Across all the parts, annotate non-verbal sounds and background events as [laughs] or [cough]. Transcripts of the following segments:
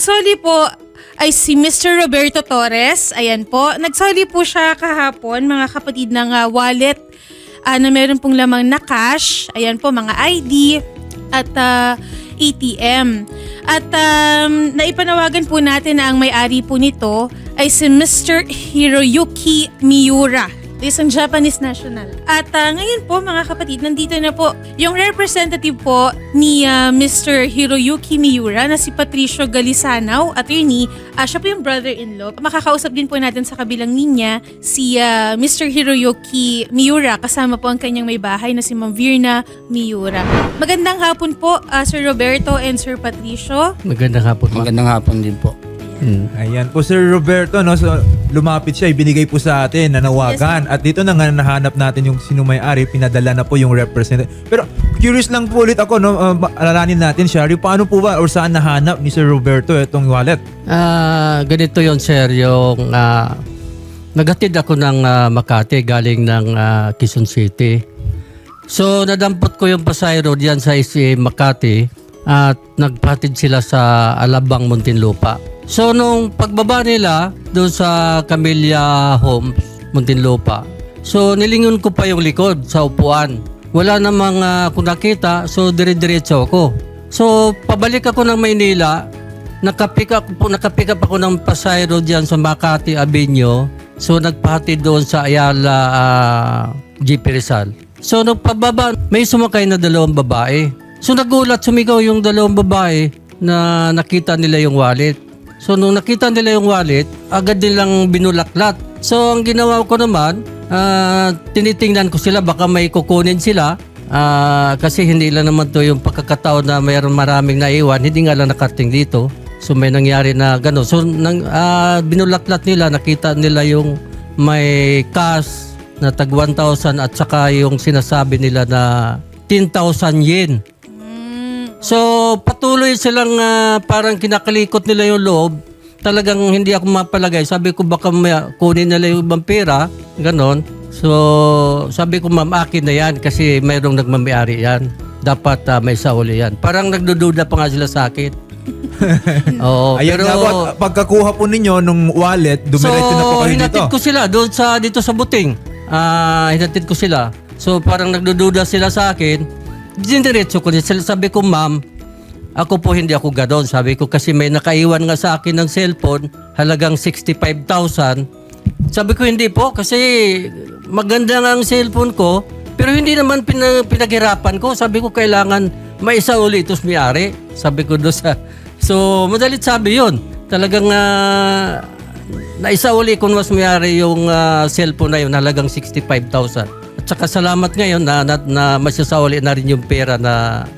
nagsoli po ay si Mr. Roberto Torres. Ayan po. Nagsoli po siya kahapon, mga kapatid ng ah, wallet ah, na meron pong lamang na cash. Ayan po, mga ID at ah, ATM. At um, naipanawagan po natin na ang may-ari po nito ay si Mr. Hiroyuki Miura. Isang Japanese national. At ah, ngayon po mga kapatid, nandito na po yung representative po ni ah, Mr. Hiroyuki Miura na si Patricio Galisanaw, attorney. Ah, siya po yung brother-in-law. Makakausap din po natin sa kabilang linya si ah, Mr. Hiroyuki Miura kasama po ang kanyang may bahay na si Ma'am Virna Miura. Magandang hapon po ah, Sir Roberto and Sir Patricio. Magandang hapon. Magandang hapon din po. Mm. Ayan po Sir Roberto, no? So, lumapit siya, ibinigay po sa atin, nanawagan. At dito na nga nahanap natin yung sino may-ari, pinadala na po yung representative. Pero curious lang po ulit ako, no? Uh, ba- alalanin natin, Shari, paano po ba or saan nahanap ni Sir Roberto itong wallet? Ah, ganito yon sir, yung ah, naghatid ako ng ah, Makati galing ng ah, Quezon City. So, nadampot ko yung Pasay Road yan sa ICA Makati at nagpatid sila sa Alabang, Muntinlupa. So, nung pagbaba nila doon sa Camellia Homes, Muntinlupa, so nilingon ko pa yung likod sa upuan. Wala namang ah, ako so dire-diretso ako. So, pabalik ako ng Maynila, Nakapick up nakapick up ako ng Pasay Road yan sa Makati Avenue. So nagpahatid doon sa Ayala ah, GP Rizal. So nung pababa, may sumakay na dalawang babae. So nagulat, sumigaw yung dalawang babae na nakita nila yung wallet. So nung nakita nila yung wallet, agad nilang binulaklat. So ang ginawa ko naman, ah, tinitingnan ko sila baka may kukunin sila. Ah, kasi hindi lang naman to yung pagkakataon na mayroon maraming naiwan, hindi nga lang nakating dito. So may nangyari na gano'n. So nang, ah, binulaklat nila, nakita nila yung may cash na tag 1,000 at saka yung sinasabi nila na 10,000 yen. So patuloy silang ah, parang kinakalikot nila yung loob. Talagang hindi ako mapalagay. Sabi ko baka may, kunin nila yung ibang pera. Ganon. So sabi ko ma'am akin na yan kasi mayroong nagmamayari yan. Dapat ah, may sauli yan. Parang nagdududa pa nga sila sa akin. [laughs] Oo, Ayan pero nga po, at pagkakuha po ninyo nung wallet, dumiretso na po kayo dito. hinatid ko sila doon sa dito sa buting. Ah, hinatid ko sila. So parang nagdududa sila sa akin. Diniretso ko din. Sabi ko, ma'am, ako po hindi ako gadon. Sabi ko kasi may nakaiwan nga sa akin ng cellphone, halagang 65,000. Sabi ko hindi po kasi maganda nga ang cellphone ko, pero hindi naman pina- pinaghirapan ko. Sabi ko kailangan maisa uli itos may-ari. Sabi ko doon sa... So, madalit sabi yon Talagang uh, naisa uli kung mas may-ari yung ah, cellphone na yun, halagang 65,000. At saka salamat ngayon na, na, na masasauli na rin yung pera na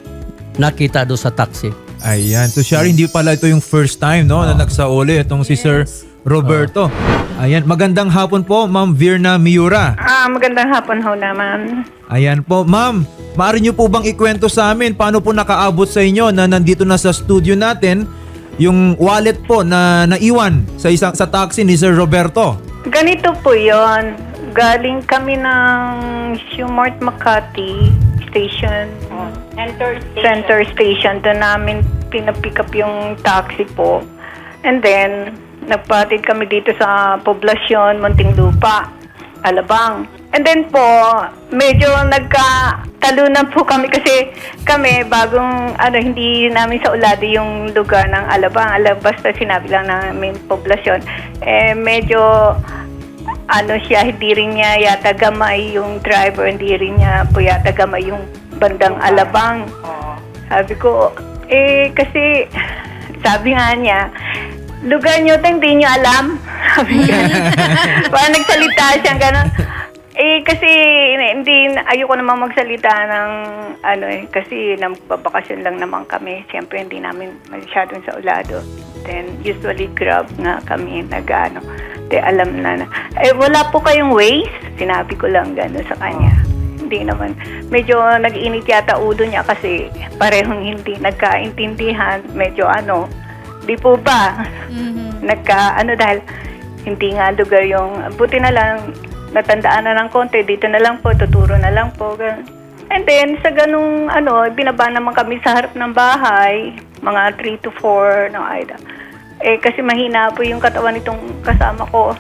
nakita doon sa taxi. Ayan. So, Shari, hindi pala ito yung first time, no, na nagsauli itong si Sir Roberto. Ayan. Magandang hapon po, Ma'am Virna Miura. Ah, magandang hapon ho naman. Ayan po. Ma'am, maaari niyo po bang ikwento sa amin paano po nakaabot sa inyo na nandito na sa studio natin yung wallet po na naiwan sa isang sa taxi ni Sir Roberto? Ganito po yon. Galing kami ng Shumart Makati Station. Center Station. Center Station. Doon namin pinapick up yung taxi po. And then, nagpatid kami dito sa poblasyon, Muntinlupa, Alabang. And then po, medyo nagkatalunan po kami kasi kami bagong ano hindi namin sa ulado yung lugar ng Alabang. Alam basta sinabi lang namin poblasyon. Eh medyo ano siya, hindi rin niya yata gamay yung driver, hindi rin niya po yata gamay yung bandang Alabang. Sabi ko, eh kasi sabi nga niya, lugar niyo to hindi niyo alam. [laughs] Sabi niya. [laughs] Parang nagsalita siya gano'n. Eh kasi hindi ayoko naman magsalita ng ano eh kasi nambabakasyon lang naman kami. Siyempre hindi namin masyadong sa ulado. Then usually grab nga kami nag-ano. Di alam na, na. Eh wala po kayong ways? Sinabi ko lang gano'n sa kanya. Hindi naman. Medyo nag-init yata ulo niya kasi parehong hindi nagkaintindihan. Medyo ano, di po ba? Nagka, ano dahil hindi nga lugar yung, buti na lang, natandaan na ng konti, dito na lang po, tuturo na lang po. ganun. And then, sa ganung, ano, binaba naman kami sa harap ng bahay, mga 3 to 4 ng Aida. Eh, kasi mahina po yung katawan nitong kasama ko.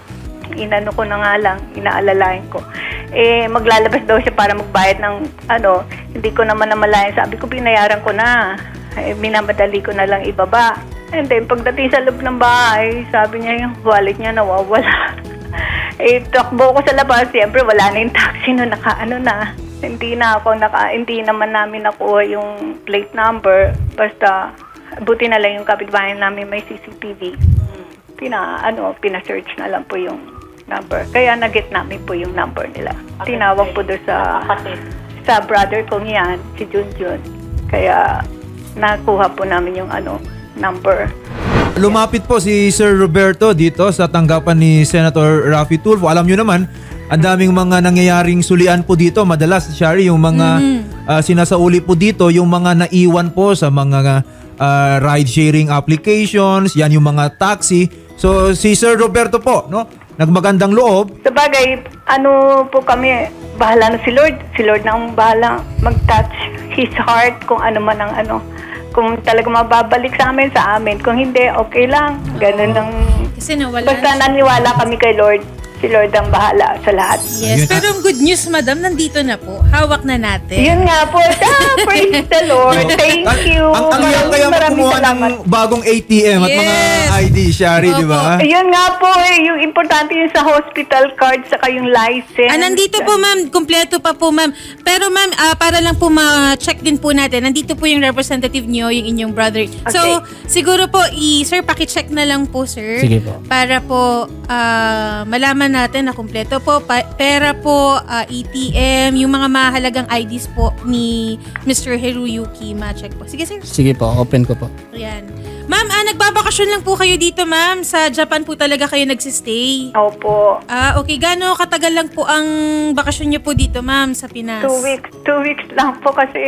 Inano ko na nga lang, inaalalayan ko. Eh, maglalabas daw siya para magbayad ng ano, hindi ko naman namalayan. Sabi ko, binayaran ko na. Eh, minamadali ko na lang ibaba. And then, pagdating sa loob ng bahay, sabi niya yung wallet niya nawawala. [laughs] eh, takbo ko sa labas, siyempre wala na yung taxi no, naka ano na. Hindi na ako, naka, hindi naman namin nakuha yung plate number. Basta, buti na lang yung kapitbahay namin may CCTV. Pina, ano, pina-search na lang po yung number. Kaya nag-get namin po yung number nila. Tinawag po doon sa, sa brother kong yan, si Junjun. Kaya, nakuha po namin yung ano, number. Lumapit po si Sir Roberto dito sa tanggapan ni Senator Raffy Tulfo. Alam nyo naman, ang daming mga nangyayaring sulian po dito. Madalas, Shari, yung mga ah, sinasauli po dito, yung mga naiwan po sa mga ah, ride-sharing applications, yan yung mga taxi. So, si Sir Roberto po, no? Nagmagandang loob. Sa bagay, ano po kami, bahala na si Lord. Si Lord na ang bahala mag-touch his heart kung ano man ang ano. Kung talaga mababalik sa amin, sa amin. Kung hindi, okay lang. Ganun lang. Kasi nawala Basta na siya. naniwala kami kay Lord. Si Lord ang bahala sa lahat. Yes, Yun- pero ang good news, madam, nandito na po. Hawak na natin. Yun nga po. [laughs] Ah, praise the Lord. Thank you. Ang, hirap kaya Maraming maraming kumuha salamat. ng bagong ATM at mga Yes. ID, Shari, di ba? Ayun nga po eh, yung importante yung sa hospital card saka yung license. Ah, nandito po ma'am, kumpleto pa po ma'am. Pero ma'am, ah, para lang po ma-check din po natin, nandito po yung representative nyo, yung inyong brother. So, siguro po, i sir, paki-check na lang po, sir. Sige po. Para po ah, malaman natin na kumpleto po. Pa- pera po, ah, ATM, yung mga mahalagang IDs po ni Mr. Hiruyuki, ma-check po. Sige, sir. Sige po, open ko po. Ayan. Ma'am, ah, nagbabakasyon lang po kayo dito, ma'am. Sa Japan po talaga kayo nagsistay. Opo. Ah, okay. Gano'ng katagal lang po ang bakasyon niyo po dito, ma'am, sa Pinas? Two weeks. Two weeks lang po kasi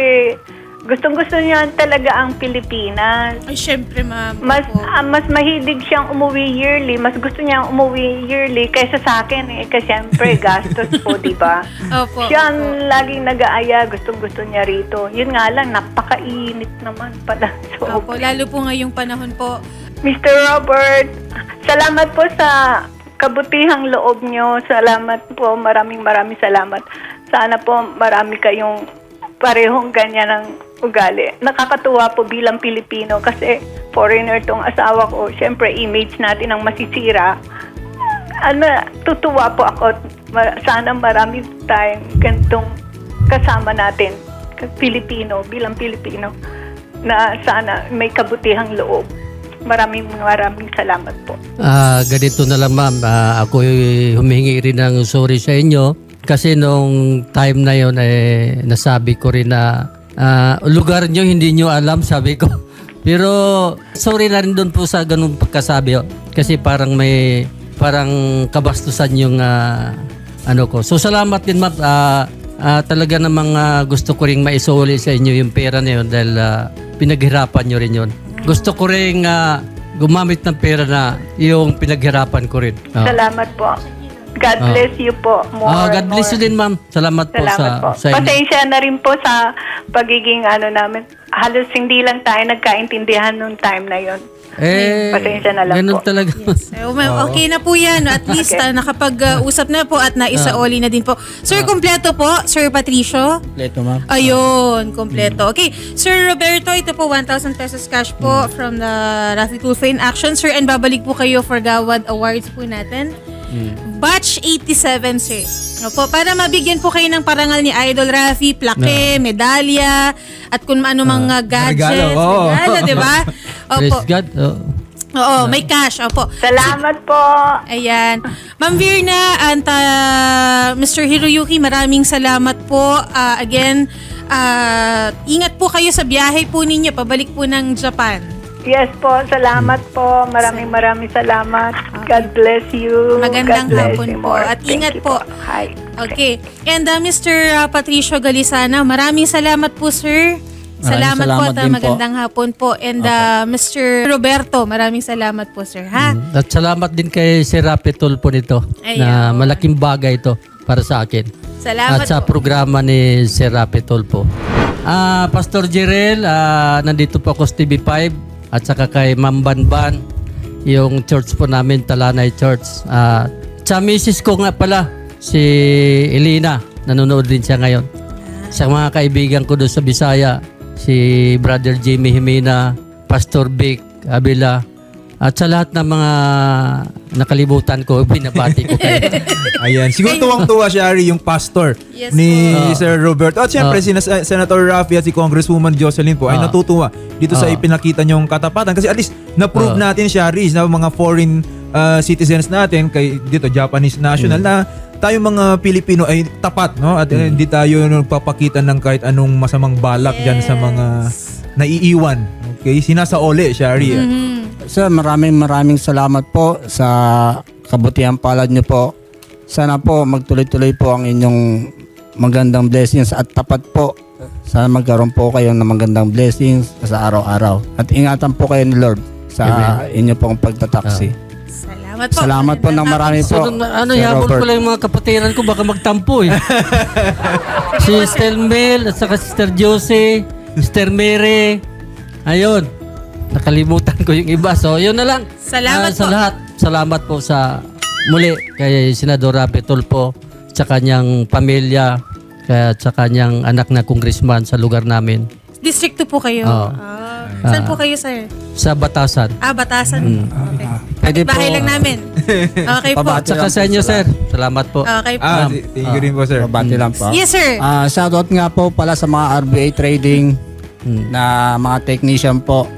gustong gusto niya talaga ang Pilipinas. Ay, syempre, ma'am. Mas Opo. ah, mas mahilig siyang umuwi yearly. Mas gusto niya umuwi yearly kaysa sa akin eh. Kasi siyempre [laughs] gastos po, di ba? Opo. Siya ang opo. laging nag-aaya. Gustong gusto niya rito. Yun nga lang, napakainit naman pala. So, Opo, lalo po ngayong panahon po. Mr. Robert, salamat po sa kabutihang loob nyo. Salamat po. Maraming maraming salamat. Sana po marami kayong parehong ganyan ng ugali. Nakakatuwa po bilang Pilipino kasi foreigner tong asawa ko. Siyempre, image natin ang masisira. Ano, tutuwa po ako. Sana marami tayong ganitong kasama natin. Pilipino, bilang Pilipino na sana may kabutihang loob. Maraming maraming salamat po. Ah, ganito na lang ma'am, Ah, ako humingi rin ng sorry sa inyo kasi nung time na yon eh nasabi ko rin na ah, lugar nyo hindi nyo alam sabi ko. Pero sorry na rin doon po sa ganung pagkasabi oh. kasi parang may parang kabastusan yung ah, ano ko. So salamat din ma'am. Ah, ah, talaga namang ah, gusto ko ring maisuli sa inyo yung pera na yun dahil ah, pinaghirapan nyo rin yun. Gusto ko ring ah, gumamit ng pera na yung pinaghirapan ko rin. Ah. Salamat po. God Ah. bless you po. More, Ah, God bless more. you din ma'am. Salamat po Salamat sa, po. sa inyo. Pasensya na rin po sa pagiging ano namin. Halos hindi lang tayo nagkaintindihan nung time na yon. Eh, Pasensya na lang ganun po. talaga. So, ma'am, okay na po yan. At [laughs] least ah, nakapag-usap na po at naisaoli na din po. Sir, kompleto po. Sir Patricio. Leto ma'am. Ayun, kompleto. Okay, Sir Roberto, ito po 1,000 pesos cash po from the Rafi Tulfo in Action. Sir, and babalik po kayo for Gawad Awards po natin. Batch 87, sir. Opo, para mabigyan po kayo ng parangal ni Idol Rafi, plaque, medalya, at kung ano mga gadgets. regalo, oo. Regalo, di ba? [laughs] Praise Opo. God. Oh. Oo, may cash. Opo. Salamat po. Ayan. Ma'am Virna and uh, Mr. Hiroyuki, maraming salamat po. Ah, again, ah, ingat po kayo sa biyahe po ninyo, pabalik po ng Japan. Yes po, salamat po. Maraming maraming salamat. God bless you. Magandang God bless hapon you po. more. At Thank ingat you po. Hi. Okay. And uh, Mr. Patricio Galisana, maraming salamat po, sir. Salamat, po salamat at uh, din po. magandang hapon po. And uh, Mr. Roberto, maraming salamat po, sir. Ha? At salamat din kay Sir Rapitol po nito na Ayun. malaking bagay ito para sa akin. Salamat At sa po. programa ni Sir Rapitol po. Ah, Pastor Jirel, ah, nandito po ako sa TV5 at saka kay Ma'am Banban. yung church po namin, Talanay Church. Ah, sa misis ko nga pala, si Elena, nanonood din siya ngayon. Sa mga kaibigan ko doon sa Bisaya, si Brother Jimmy Jimena, Pastor Vic Abila, at sa lahat ng mga nakalimutan ko, [laughs] binabati ko kayo. Ayan. Siguro tuwang-tuwa si Ari, yung pastor Yes ni po. Sir Roberto. At syempre, Ah. si Nas- Senator Rafi at si Congresswoman Jocelyn po ay Ah. natutuwa dito sa Ah. ipinakita niyong katapatan. Kasi at least, na-prove Ah. natin, Shari, na mga foreign uh, citizens natin, kay dito, Japanese national, Hmm. na tayo mga Pilipino ay tapat, no? At eh, hindi tayo nagpapakita ng kahit anong masamang balak dyan sa mga naiiwan. Okay? Sinasaoli, Shari. ah. Sir, maraming maraming salamat po sa kabutihan palad niyo po. Sana po magtuloy-tuloy po ang inyong magandang blessings at tapat po. Sana magkaroon po kayo ng magandang blessings sa araw-araw. At ingatan po kayo ni Lord sa inyo pong pagtataksi. Salamat po. Salamat po ng marami So, po. nung- ano, Sir ihabol Robert. ko lang yung mga kapatiran ko, baka magtampo eh. [laughs] si Sister Mel, at saka Sister Josie, Sister Mary. Ayun, nakalimutan ko yung iba. So, yun na lang. Salamat Ah, sa po. lahat, salamat po sa muli kay Senador Rapi Tulfo, sa kanyang pamilya, kaya sa kanyang anak na congressman sa lugar namin, District 2 po kayo. Oo. Ah. Saan po kayo, sir? sa Batasan. Ah, Batasan. Okay. Pwede Bahay po. lang namin. [laughs] Okay po. Pabati Saka sa inyo, sir. Salamat po. Okay po. Ah, si- thank you rin po, sir. Mabati lang po. Yes, sir. Ah, shoutout nga po pala sa mga RBA trading na mga technician po.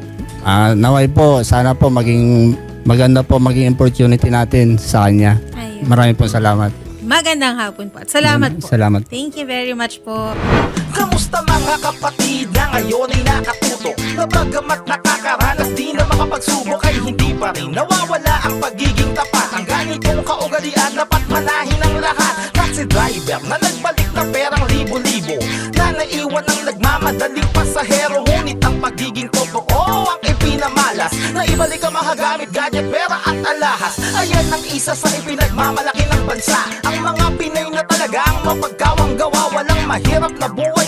Ah, naway po, sana po maging maganda po maging opportunity natin sa kanya. Ayun. Maraming po salamat. Magandang hapon po. At salamat po. Salamat. Thank you very much po. Kamusta mga kapatid na ngayon ay nakatuto Na bagamat nakakaranas di na makapagsubok Ay hindi pa rin nawawala ang pagiging tapat Ang ganitong kaugalian dapat manahin ang lahat Taxi driver na nagbalik na perang libo-libo Na naiwan ng nagmamadaling pasahero Ngunit ang pagiging ang ipinamalas Na ibalik ang mahagamit, gadget, pera at alahas. Ayan ang isa sa ipinagmamalaki ng bansa. Ang mga Pinay na talaga ang mapagkawang gawa Walang mahirap na buhay